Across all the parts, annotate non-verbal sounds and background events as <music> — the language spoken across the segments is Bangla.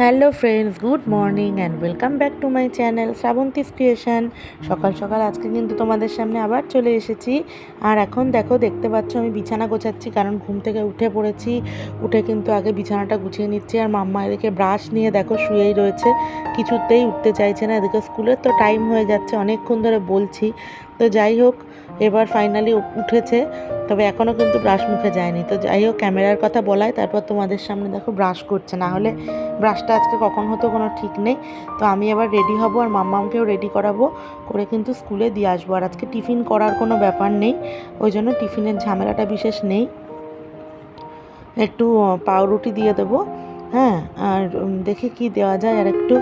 Hello friends, good morning and welcome back to my channel Srabanti's creation. সকাল সকাল আজকে কিন্তু তোমাদের সামনে আবার চলে এসেছি। আর এখন দেখো, দেখতে পাচ্ছ আমি বিছানা গোছাচ্ছি কারণ ঘুম থেকে উঠে পড়েছি। উঠে কিন্তু আগে বিছানাটা গুছিয়ে নিচ্ছি আর মাম্মা এদিকে ব্রাশ নিয়ে দেখো শুয়েই রয়েছে। কিছুতেই উঠতে চাইছে না, এদিকে স্কুলের তো টাইম হয়ে যাচ্ছে, অনেকক্ষণ ধরে বলছি। তো যাই হোক এবার ফাইনালি উঠেছে, তবে এখনও কিন্তু ব্রাশ মুখে যায়নি। তো যাই হোক, ক্যামেরার কথা বলাই তারপর তোমাদের সামনে দেখো ব্রাশ করছে। না হলে ব্রাশটা আজকে কখন হতো কোনো ঠিক নেই। তো আমি এবার রেডি হব আর মাম্মামকেও রেডি করাবো, করে কিন্তু স্কুলে দিয়ে আসব। আর আজকে টিফিন করার কোনো ব্যাপার নেই, ওই জন্য টিফিনের ঝামেলাটা বিশেষ নেই। একটু পাউরুটি দিয়ে দেবো হ্যাঁ? আর দেখি কি দেওয়া যায় আর একটু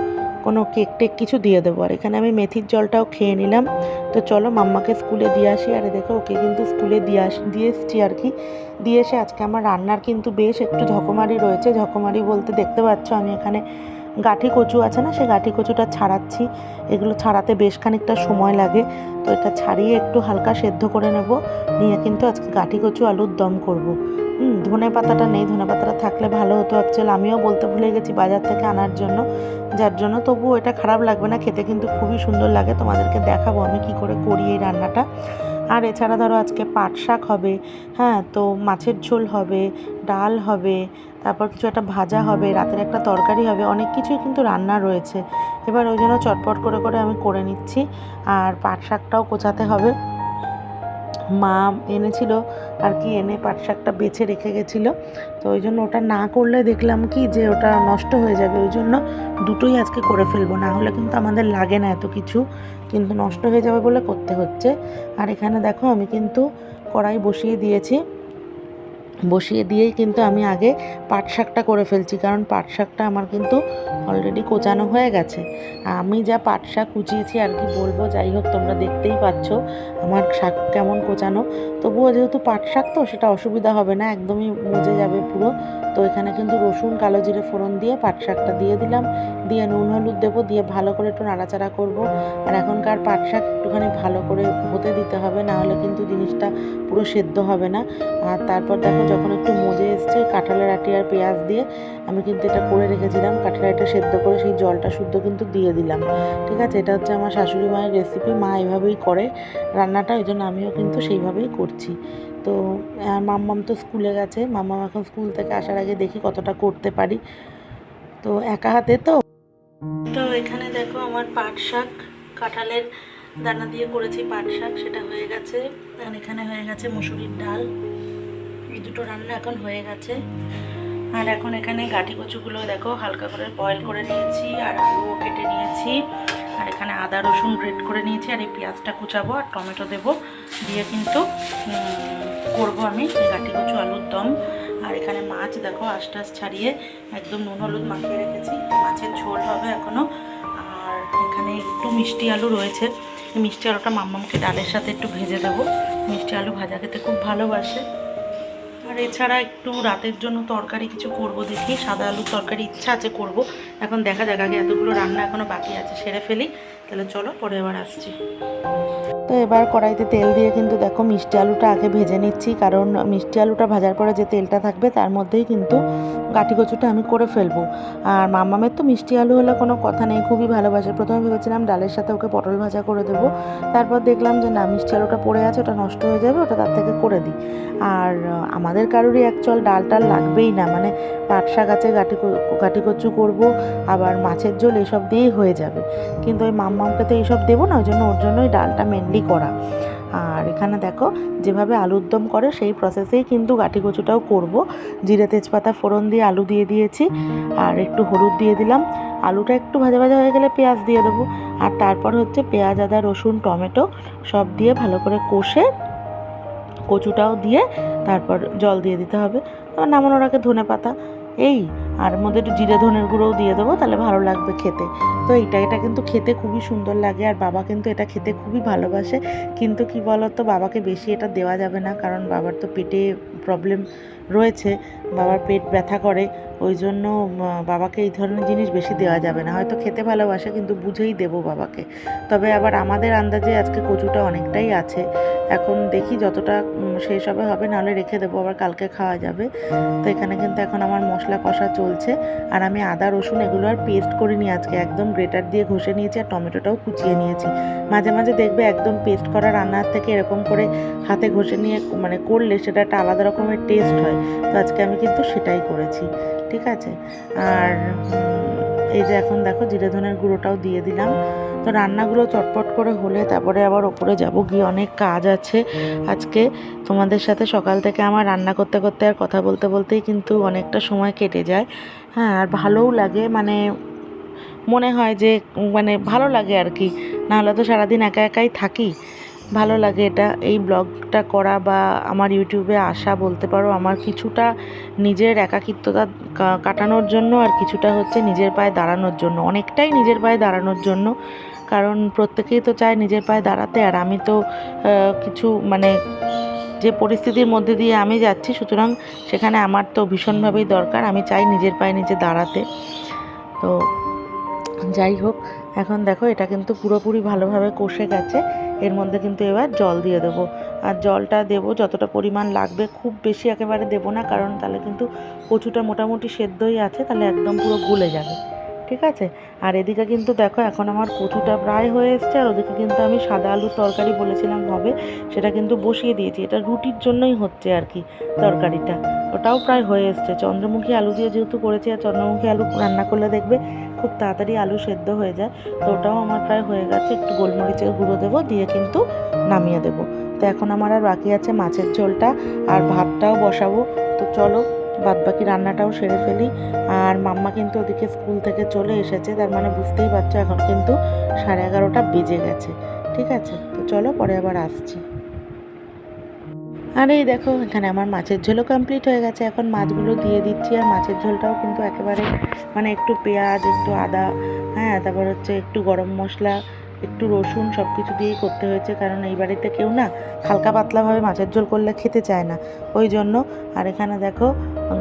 কোনো কেক টেক কিছু দিয়ে দেবো। আর এখানে আমি মেথির জলটাও খেয়ে নিলাম। তো চলো মাম্মাকে স্কুলে দিয়ে আসি। আর দেখো, ওকে কিন্তু স্কুলে দিয়ে আস, দিয়ে এসছি আর কি। দিয়ে এসে আজকে আমার রান্নার কিন্তু বেশ একটু ঝকমারি রয়েছে। ঝকমারি বলতে দেখতে পাচ্ছ, আমি এখানে গাঠি কচু আছে না সে গাঠি কচুটা ছাড়াচ্ছি। এগুলো ছাড়াতে বেশ খানিকটা সময় লাগে। তো এটা ছাড়িয়ে একটু হালকা সেদ্ধ করে নেব। নিয়ে কিন্তু আজকে গাঠি কচু আলুর দম করব। হুম, ধনে পাতাটা নেই, ধনে পাতাটা থাকলে ভালো হতো অ্যাকচুয়ালি আমিও বলতে ভুলে গেছি বাজার থেকে আনার জন্য। যার জন্য তবুও এটা খারাপ লাগবে না, খেতে কিন্তু খুবই সুন্দর লাগে। তোমাদেরকে দেখাবো আমি কি করে করি এই রান্নাটা। আর এছাড়া ধরো আজকে পাট শাক হবে হ্যাঁ তো মাছের ঝোল হবে, ডাল হবে তারপর কিছু একটা ভাজা হবে, রাতের একটা তরকারি হবে, অনেক কিছুই কিন্তু রান্না রয়েছে। এবার ওই জন্য চটপট করে করে আমি করে নিচ্ছি। আর পাট শাকটাও কোচাতে হবে। মা এনেছিল আর কি এনে পাট শাকটা বেছে রেখে গেছিল। তো ওই জন্য ওটা না করলে দেখলাম কি যে ওটা নষ্ট হয়ে যাবে। ওই জন্য দুটোই আজকে করে ফেলব। না হলে কিন্তু আমাদের লাগে না এত কিছু। কিন্তু নষ্ট হয়ে যাবে বলে করতে হচ্ছে। আর এখানে দেখো আমি কিন্তু কড়াই বসিয়ে দিয়েছি। বসিয়ে দিয়েই কিন্তু আমি আগে পাট শাকটা করে ফেলছি, কারণ পাট শাকটা আমার কিন্তু অলরেডি কোচানো হয়ে গেছে। আমি যা পাট শাক কুচিয়েছি আর কি বলব, যাই হোক, তোমরা দেখতেই পাচ্ছ আমার শাক কেমন কোচানো। তবুও যেহেতু পাট শাক তো, সেটা অসুবিধা হবে না, একদমই মজে যাবে পুরো। তো এখানে কিন্তু রসুন, কালো জিরে ফোড়ন দিয়ে পাট শাকটা দিয়ে দিলাম। দিয়ে নুন, হলুদ দেবো, দিয়ে ভালো করে একটু নাড়াচাড়া করব। আর এখনকার পাট শাক একটুখানি ভালো করে হতে দিতে হবে, না হলে কিন্তু জিনিসটা পুরো সেদ্ধ হবে না। আর তারপর দেখো যখন একটু মজে এসছে, কাঁঠালের আটি আর পেঁয়াজ দিয়ে আমি কিন্তু এটা করে রেখেছিলাম। কাঁঠালের আটিটা সেদ্ধ করে সেই জলটা শুদ্ধ কিন্তু দিয়ে দিলাম। ঠিক আছে? এটা হচ্ছে আমার শাশুড়ি মায়ের রেসিপি মা এভাবেই করে রান্নাটা ওই জন্য আমিও কিন্তু সেইভাবেই করছি। তো মাম্মাম তো স্কুলে গেছে, মাম্মাম এখন স্কুল থেকে আসার আগে দেখি কতটা করতে পারি। তো, একা হাতে তো? তো, এখানে দেখো আমার পাট শাক, কাঁঠালের দানা দিয়ে করেছি পাট শাক, সেটা হয়ে গেছে। আর এখানে হয়ে গেছে মুসুরির ডাল। এই দুটো রান্না এখন হয়ে গেছে। আর এখন এখানে গাঠি কচুগুলো দেখো, হালকা করে বয়েল করে নিয়েছি, আর আলুও কেটে নিয়েছি। আর এখানে আদা, রসুন গ্রেট করে নিয়েছি, আর এই পেঁয়াজটা কুচাবো আর টমেটো দেবো। দিয়ে কিন্তু করব আমি গাঠি কচু আলুর দম। আর এখানে মাছ দেখো আশটাস ছাড়িয়ে একদম নুন হলুদ মাখিয়ে রেখেছি। মাছের ঝোল হবে এখনও আর এখানে একটু মিষ্টি আলু রয়েছে। মিষ্টি আলুটা মাম্মামকে ডালের সাথে একটু ভেজে দেবো। মিষ্টি আলু ভাজা খেতে খুব ভালোবাসে। আর এছাড়া একটু রাতের জন্য তরকারি কিছু করব দেখি, সাদা আলুর তরকারি ইচ্ছা আছে করব। এখন দেখা যাক, আগে এতগুলো রান্না এখনও বাকি আছে, সেরে ফেলি। তাহলে চলো, পরে আবার আসছি। তো এবার কড়াইতে তেল দিয়ে কিন্তু দেখো মিষ্টি আলুটা আগে ভেজে নিচ্ছি, কারণ মিষ্টি আলুটা ভাজার পরে যে তেলটা থাকবে তার মধ্যেই কিন্তু গাঠি কচুটা আমি করে ফেলব। আর মামামের তো মিষ্টি আলু হলে কোনো কথা নেই, খুবই ভালোবাসে। প্রথমে ভেবেছিলাম ডালের সাথে ওকে পটল ভাজা করে দেবো, তারপর দেখলাম যে না, মিষ্টি আলুটা পড়ে আছে, ওটা নষ্ট হয়ে যাবে, ওটা তার থেকে করে দিই। আর আমাদের কারোরই অ্যাকচুয়াল ডাল টাল লাগবেই না মানে পাট শাক আছে গাঠি গাঠি কচু করব, আবার মাছের ঝোল এসব দিয়েই হয়ে যাবে। কিন্তু ওই মাম্মামকে তো এইসব দেবো না, ওই জন্য ওর জন্যই ডালটা মেনলি করা। আর এখানে দেখো, যেভাবে আলুর দম করে, সেই প্রসেসেই কিন্তু গাঠি কচুটাও করব। জিরে তেজপাতা, ফোড়ন দিয়ে আলু দিয়ে দিয়েছি। আর একটু হলুদ দিয়ে দিলাম। আলুটা একটু ভাজা ভাজা হয়ে গেলে পেঁয়াজ দিয়ে দেবো। আর তারপর হচ্ছে পেঁয়াজ, আদা, রসুন, টমেটো সব দিয়ে ভালো করে কষে কচুটাও দিয়ে তারপর জল দিয়ে দিতে হবে। নামানোর আগে ধনে পাতা এই আর মধ্যে একটু জিরে ধনের গুঁড়োও দিয়ে দেবো, তাহলে ভালো লাগবে খেতে। তো এইটা, এটা কিন্তু খেতে খুবই সুন্দর লাগে, আর বাবা কিন্তু এটা খেতে খুবই ভালোবাসে। কিন্তু কি বলতো, বাবাকে বেশি এটা দেওয়া যাবে না, কারণ বাবার তো পেটে প্রবলেম রয়েছে, বাবার পেট ব্যথা করে, ওই জন্য বাবাকে এই ধরনের জিনিস বেশি দেওয়া যাবে না। হয়তো খেতে ভালোবাসে, কিন্তু বুঝেই দেবো বাবাকে। তবে আবার আমাদের আন্দাজে আজকে কচুটা অনেকটাই আছে। এখন দেখি যতটা শেষ হবে হবে, নাহলে রেখে দেবো, আবার কালকে খাওয়া যাবে। তো এখানে কিন্তু এখন আমার মশলা কষা চলছে। আর আমি আদা, রসুন এগুলো আর পেস্ট করে নিই আজকে। একদম গ্রেটার দিয়ে ঘষে নিয়েছি আর টমেটোটাও কুচিয়ে নিয়েছি। মাঝে মাঝে দেখবে একদম পেস্ট করা রান্নার থেকে এরকম করে হাতে ঘষে নিয়ে মানে করলে সেটা একটা আলাদা রকমের টেস্ট হয়। তো আজকে আমি কিন্তু সেটাই করেছি। ঠিক আছে? আর এই যে এখন দেখো জিরে ধনের গুঁড়োটাও দিয়ে দিলাম। তো রান্নাগুলো চটপট করে হলে তারপরে আবার ওপরে যাব, গিয়ে অনেক কাজ আছে। আজকে তোমাদের সাথে সকাল থেকে আমার রান্না করতে করতে আর কথা বলতে বলতেই কিন্তু অনেকটা সময় কেটে যায়। হ্যাঁ আর ভালোও লাগে মানে মনে হয় যে মানে ভালো লাগে আর কি। নাহলে তো সারাদিন একা একাই থাকি। ভালো লাগে এটা। এই ব্লগটা করা বা আমার ইউটিউবে আসা বলতে পারো, আমার কিছুটা নিজের একাকিত্বতা কাটানোর জন্য আর কিছুটা হচ্ছে নিজের পায়ে দাঁড়ানোর জন্য। অনেকটাই নিজের পায়ে দাঁড়ানোর জন্য, কারণ প্রত্যেকেই তো চায় নিজের পায়ে দাঁড়াতে। আর আমি তো কিছু মানে যে পরিস্থিতির মধ্যে দিয়ে আমি যাচ্ছি, সুতরাং সেখানে আমার তো ভীষণভাবেই দরকার। আমি চাই নিজের পায়ে নিজে দাঁড়াতে। তো যাই হোক, এখন দেখো এটা কিন্তু পুরোপুরি ভালোভাবে কষে গেছে। এর মধ্যে কিন্তু এবার জল দিয়ে দেবো। আর জলটা দেবো যতটা পরিমাণ লাগবে, খুব বেশি একেবারে দেবো না, কারণ তাহলে কিন্তু কচুটা মোটামুটি সেদ্ধই আছে, তাহলে একদম পুরো গুলে যাবে। ঠিক আছে? আর এদিকে কিন্তু দেখো, এখন আমার কচুটা প্রায় হয়ে এসছে, আর ওদিকে কিন্তু আমি সাদা আলুর তরকারি বলেছিলাম হবে সেটা কিন্তু বসিয়ে দিয়েছি। এটা রুটির জন্যই হচ্ছে আর কি তরকারিটা। ওটাও প্রায় হয়ে এসছে। চন্দ্রমুখী আলু দিয়ে যেহেতু করেছি, আর চন্দ্রমুখী আলু রান্না করলে দেখবে খুব তাড়াতাড়ি আলু সেদ্ধ হয়ে যায়, তো ওটাও আমার প্রায় হয়ে গেছে, একটু গোলমরিচের গুঁড়ো দেবো, দিয়ে কিন্তু নামিয়ে দেবো। তো এখন আমার আর বাকি আছে মাছের ঝোলটা আর ভাতটাও বসাবো। তো চলো বাদ বাকি রান্নাটাও সেরে ফেলি। আর মাম্মা কিন্তু ওদিকে স্কুল থেকে চলে এসেছে, তার মানে বুঝতেই পারছ এখন কিন্তু সাড়ে এগারোটা বেজে গেছে। ঠিক আছে, তো চলো পরে আবার আসছি। আর এই দেখো, এখানে আমার মাছের ঝোলও কমপ্লিট হয়ে গেছে। এখন মাছগুলো দিয়ে দিচ্ছি, আর মাছের ঝোলটাও কিন্তু একেবারে মানে একটু পেঁয়াজ, একটু আদা হ্যাঁ তারপর হচ্ছে একটু গরম মশলা, একটু রসুন সব কিছু দিয়েই করতে হয়েছে। কারণ এই বাড়িতে কেউ না হালকা পাতলাভাবে মাছের ঝোল করলে খেতে চায় না। ওই জন্য, আর এখানে দেখো,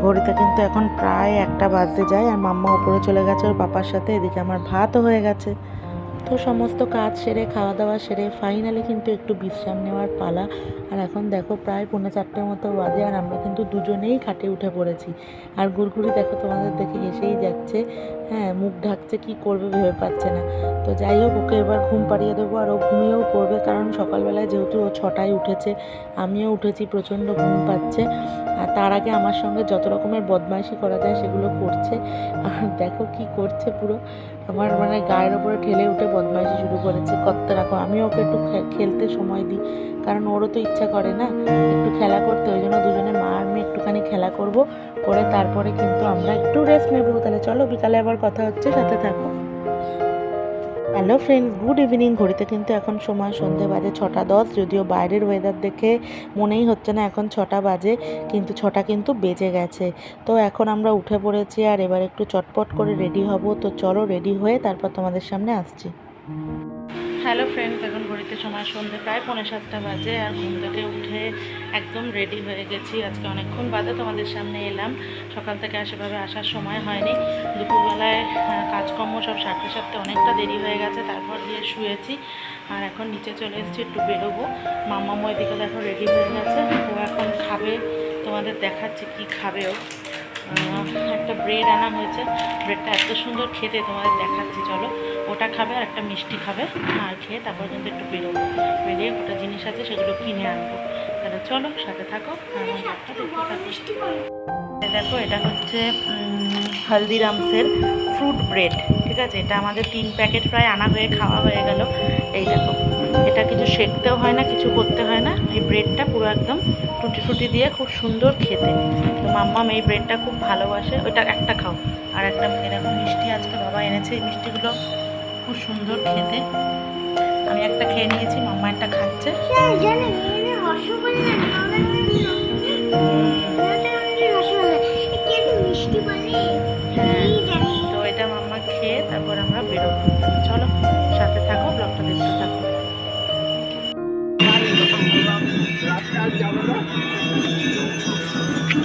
ঘড়িতে কিন্তু এখন প্রায় একটা বাজতে যায়, আর মাম্মা ওপরে চলে গেছে ওর পাপার সাথে, এদিকে আমার ভাতও হয়ে গেছে। তো সমস্ত কাজ সেরে খাওয়া দাওয়া সেরে ফাইনালি কিন্তু একটু বিশ্রাম নেওয়ার পালা। আর এখন দেখো প্রায় পৌনে চারটের মতো বাজে আর আমরা কিন্তু দুজনেই খাটে উঠে পড়েছি। আর গুড়গুড়ি দেখো তোমাদের দেখে এসেই যাচ্ছে। হ্যাঁ মুখ ঢাকছে, কি করবে ভেবে পাচ্ছে না। তো যাই হোক, ওকে এবার ঘুম পাড়িয়ে দেবো আর ও ঘুমিয়েও পড়বে কারণ সকালবেলায় যেহেতু ও ছটায় উঠেছে, আমিও উঠেছি, প্রচণ্ড ঘুম পাচ্ছে। আর তার আগে আমার সঙ্গে যত রকমের বদমাইশি করা যায় সেগুলো করছে। আর দেখো কি করছে পুরো। আমার মানে গায়ের ওপরে ঠেলে উঠে বদমাইশি শুরু করেছে। কত রাখো, আমি ওকে একটু খেলতে সময় দিই, কারণ ওরও তো ইচ্ছা করে না। একটু খেলা করতে, ওই জন্য দুজনে মা আমি একটুখানি খেলা করব, করে তারপরে কিন্তু আমরা একটু রেস্ট নেব। তাহলে চলো, বিকালে আবার কথা হচ্ছে, সাথে থাকো। হ্যালো ফ্রেন্ডস গুড ইভিনিং ঘড়িতে কিন্তু এখন সময় সন্ধে বাজে ছটা দশ, যদিও বাইরের ওয়েদার দেখে মনেই হচ্ছে না এখন ছটা বাজে, কিন্তু ছটা কিন্তু বেজে গেছে। তো এখন আমরা উঠে পড়েছি আর এবার একটু চটপট করে রেডি হব। তো চলো রেডি হয়ে তারপর তোমাদের সামনে আসছি। হ্যালো ফ্রেন্ডস এখন ঘড়িতে সময় সন্ধে প্রায় পৌনে সাতটা বাজে আর ঘুম থেকে উঠে একদম রেডি হয়ে গেছি। আজকে অনেকক্ষণ বাদে তোমাদের সামনে এলাম। সকাল থেকে সেভাবে আসার সময় হয়নি। দুপুরবেলায় কাজকর্ম সব সারতে সারতে অনেকটা দেরি হয়ে গেছে, তারপর গিয়ে শুয়েছি। আর এখন নিচে চলে এসেছি একটু বেরোবো। মাম্মা এদিকে দেখো রেডি হয়ে গেছে। ও এখন খাবে। তোমাদের দেখাচ্ছে কি খাবে ও। একটা ব্রেড আনা হয়েছে। ব্রেডটা এত সুন্দর খেতে, তোমাদের দেখাচ্ছি, চলো। ওটা খাবে আর একটা মিষ্টি খাবে। আর খেয়ে তারপর কিন্তু একটু বেরোবো। বেরিয়ে ওটা জিনিস আছে, সেগুলো কিনে আনব। তাহলে চলো, সাথে থাকো। আর দেখো, এটা হচ্ছে হলদিরামসের ফ্রুট ব্রেড ঠিক আছে? এটা আমাদের তিন প্যাকেট প্রায় আনা হয়ে, খাওয়া হয়ে গেল। এই দেখো। এটা কিছু সেঁকতেও হয় না কিছু করতে হয় না। এই ব্রেডটা পুরো একদম টুটি ফুটি দিয়ে খুব সুন্দর খেতে। তো মাম্মাম এই ব্রেডটা খুব ভালোবাসে। ওইটা একটা খাও। আর একটা এরকম মিষ্টি আজকে বাবা এনেছে। এই মিষ্টিগুলো খুব সুন্দর খেতে। আমি একটা খেয়ে নিয়েছি মাম্মা একটা খাচ্ছে।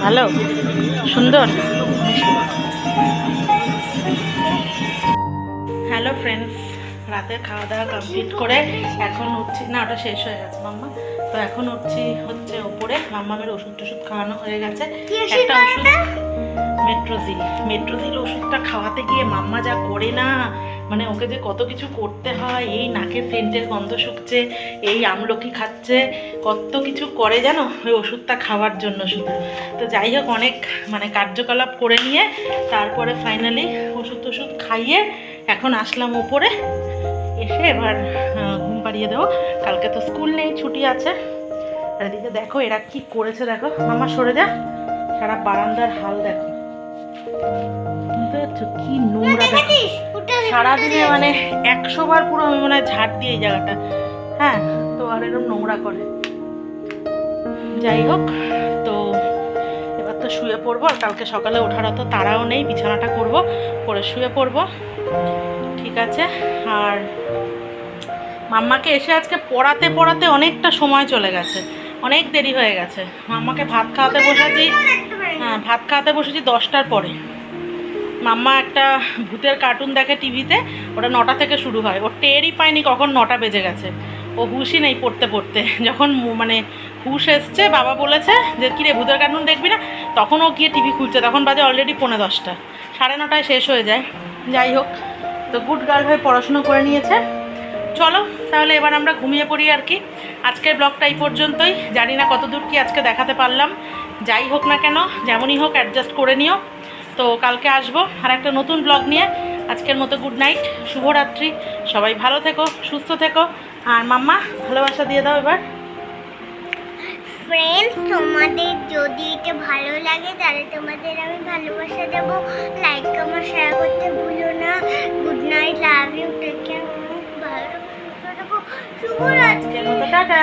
ভালো? সুন্দর? হ্যালো ফ্রেন্ডস রাতে খাওয়া দাওয়া কমপ্লিট করে এখন উঠছি না ওটা শেষ হয়ে গেছে মাম্মা। তো এখন উঠছি হচ্ছে ওপরে। মাম্মামের ওষুধ টষুধ খাওয়ানো হয়ে গেছে। একটা ওষুধ? মেট্রোজিল মেট্রোজিল ওষুধটা খাওয়াতে গিয়ে মাম্মা যা করে না মানে ওকে যে কত কিছু করতে হয়, এই নাকে সেন্টের গন্ধ শুকছে, এই আমলকি খাচ্ছে, কত কিছু করে জানো? ওই ওষুধটা খাওয়ার জন্য শুধু। তো যাই হোক, অনেক মানে কার্যকলাপ করে নিয়ে তারপরে ফাইনালি ওষুধ টষুধ খাইয়ে এখন আসলাম ওপরে এসে এবার ঘুম পাড়িয়ে দেবো। কালকে তো স্কুল নেই, ছুটি আছে। এদিকে দেখো এরা কি করেছে দেখো। মামা সরে যা। সারা বারান্দার হাল দেখো। বুঝতে পারছ কি নোংরা দেখো। সারাদিনে মানে একশো বার পুরো আমি মনে হয় ঝাড় দিই এই জায়গাটা। হ্যাঁ তো আর এরকম নোংরা করে। যাই হোক তো এবার তো শুয়ে পড়ব আর কালকে সকালে ওঠার অত তাড়াও নেই বিছানাটা করব করে শুয়ে পড়ব। ঠিক আছে আর মাম্মাকে এসে আজকে পড়াতে পড়াতে অনেকটা সময় চলে গেছে। অনেক দেরি হয়ে গেছে। মাম্মাকে ভাত খাওয়াতে বসেছি হ্যাঁ ভাত খাওয়াতে বসেছি দশটার পরে। মাম্মা একটা ভূতের কার্টুন দেখে টিভিতে, ওটা নটা থেকে শুরু হয়। ও টেরই পায়নি কখন নটা বেজে গেছে। ও হুশই নেই পড়তে পড়তে। <laughs> যখন মানে হুশ এসছে, বাবা বলেছে যে, কিরে, ভূতের কার্টুন দেখবি না? তখন ও গিয়ে টিভি খুলছে। তখন বাজে অলরেডি পৌনে দশটা। সাড়ে নটায় শেষ হয়ে যায়। যাই হোক, তো গুড গার্ল হয়ে পড়াশুনো করে নিয়েছে। চলো, তাহলে এবার আমরা ঘুমিয়ে পড়ি আর কি। আজকের ব্লগটা এই পর্যন্তই। জানি না কতদূর কি আজকে দেখাতে পারলাম। যাই হোক না কেন, যেমনই হোক অ্যাডজাস্ট করে নিও। তো কালকে আসব আর একটা নতুন ব্লগ নিয়ে। আজকের মতো গুড নাইট শুভরাত্রি। সবাই ভালো থেকো সুস্থ থেকো। আর মাম্মা ভালোবাসা দিয়ে দাও এবার। ফ্রেন্ডস তোমাদের যদি এটা ভালো লাগে তাহলে তোমাদের আমি ভালোবাসা দেবো। লাইক কমেন্ট শেয়ার করতে ভুলো না। Good night love you take care ভালো থাকো সুস্থ থাকো। শুভরাত্রি। আজকের মতো টাটা।